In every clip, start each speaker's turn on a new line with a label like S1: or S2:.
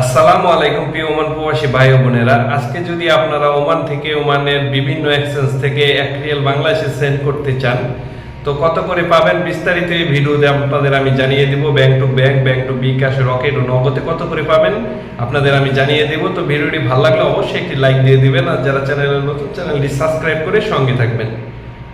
S1: আসসালামু আলাইকুম প্রিয় ওমান প্রবাসী ভাই বোনেরা। আজকে যদি আপনারা ওমান থেকে ওমানের বিভিন্ন এক্সচেঞ্জ থেকে এক রিয়েল বাংলাদেশে সেন্ড করতে চান, তো কত করে পাবেন বিস্তারিত এই ভিডিওতে আপনাদের আমি জানিয়ে দিব। Bank to bank bank to bKash Rocket ও নগদে কত করে পাবেন আপনাদের আমি জানিয়ে দেব। তো ভিডিওটি ভালো লাগলে অবশ্যই একটি লাইক দিয়ে দিবেন আর যারা চ্যানেলের নতুন চ্যানেলটি সাবস্ক্রাইব করে সঙ্গে থাকবেন।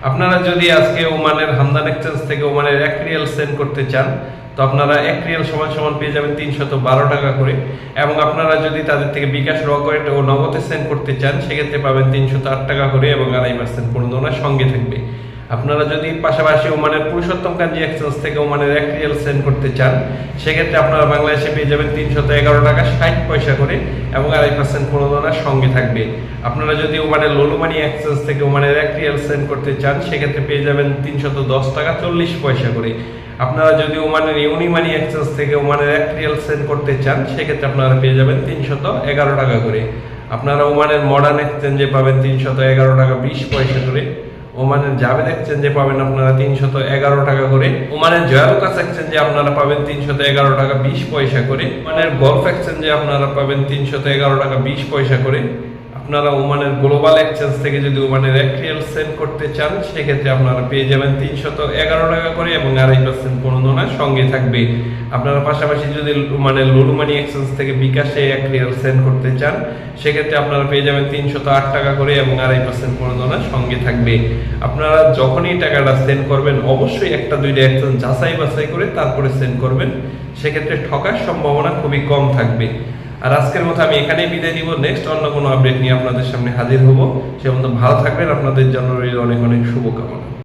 S1: আপনারা যদি আজকে ওমানের হামদান এক্সচেঞ্জ থেকে ওমানের এক রিয়েল সেন্ড করতে চান তো আপনারা এক রিয়েল সমান সমান পেয়ে যাবেন তিনশত বারো টাকা করে। এবং আপনারা যদি তাদের থেকে বিকাশ রকেট ও নগদে সেন্ড করতে চান, সেক্ষেত্রে পাবেন তিনশত আট টাকা করে এবং আড়াই পার্সেন্ট প্রণোদনা সঙ্গে থাকবে। আপনারা যদি পাশাপাশি ওমানের পুরুষোত্তম কাঞ্জি এক্সচেঞ্জ থেকে ওমানের এক রিয়েল সেন্ড করতে চান, সেক্ষেত্রে আপনারা বাংলাদেশে পেয়ে যাবেন তিনশত এগারো টাকা ষাট পয়সা করে এবং আড়াই পার্সেন্ট প্রণোদনা সঙ্গে থাকবে। আপনারা যদি ওমানের লোলুমানি এক্সচেঞ্জ থেকে ওমানের এক রিয়েল সেন্ড করতে চান, সেক্ষেত্রে পেয়ে যাবেন তিনশত দশ টাকা চল্লিশ পয়সা করে। আপনারা যদি ওমানের ইউনিমানি এক্সচেঞ্জ থেকে ওমানের এক রিয়েল সেন্ড করতে চান, সেক্ষেত্রে আপনারা পেয়ে যাবেন তিনশত এগারো টাকা করে। আপনারা ওমানের মডার্ন এক্সচেঞ্জে পাবেন তিনশত এগারো টাকা বিশ পয়সা করে। ওমানের জাভেদ এক্সচেঞ্জে পাবেন আপনারা তিনশত এগারো টাকা করে। ওমানের জয়ালুকাস এক্সচেঞ্জে আপনারা পাবেন তিনশত এগারো টাকা বিশ পয়সা করে। ওমানের গলফ এক্সচেঞ্জে আপনারা পাবেন তিনশত এগারো টাকা বিশ পয়সা করে। আপনারা ওমানের গ্লোবাল এক্সচেঞ্জ থেকে যদি ওমানের এক রিয়েল সেন্ড করতে চান, সেক্ষেত্রে আপনারা পেয়ে যাবেন তিনশত এগারো টাকা করে এবং আড়াই পার্সেন্ট প্রণোদনা সঙ্গে থাকবে। আপনারা পাশাপাশি যদি ওমানের লুলুমানি এক্সচেঞ্জ থেকে বিকাশে এক রিয়েল সেন্ড করতে চান, সেক্ষেত্রে আপনারা পেয়ে যাবেন তিনশত আট টাকা করে এবং আড়াই পার্সেন্ট প্রণোদনা সঙ্গে থাকবে। আপনারা যখনই টাকাটা সেন্ড করবেন, অবশ্যই একটা দুইটা এক্সচেঞ্জ যাচাই বাছাই করে তারপরে সেন্ড করবেন। সেক্ষেত্রে ঠকার সম্ভাবনা খুবই কম থাকবে। আর আজকের মতো আমি এখানেই বিদায় দিব নেক্সট অন্য কোনো আপডেট নিয়ে আপনাদের সামনে হাজির হব। সে ভালো থাকবেন। আপনাদের জন্য রইল অনেক অনেক শুভকামনা।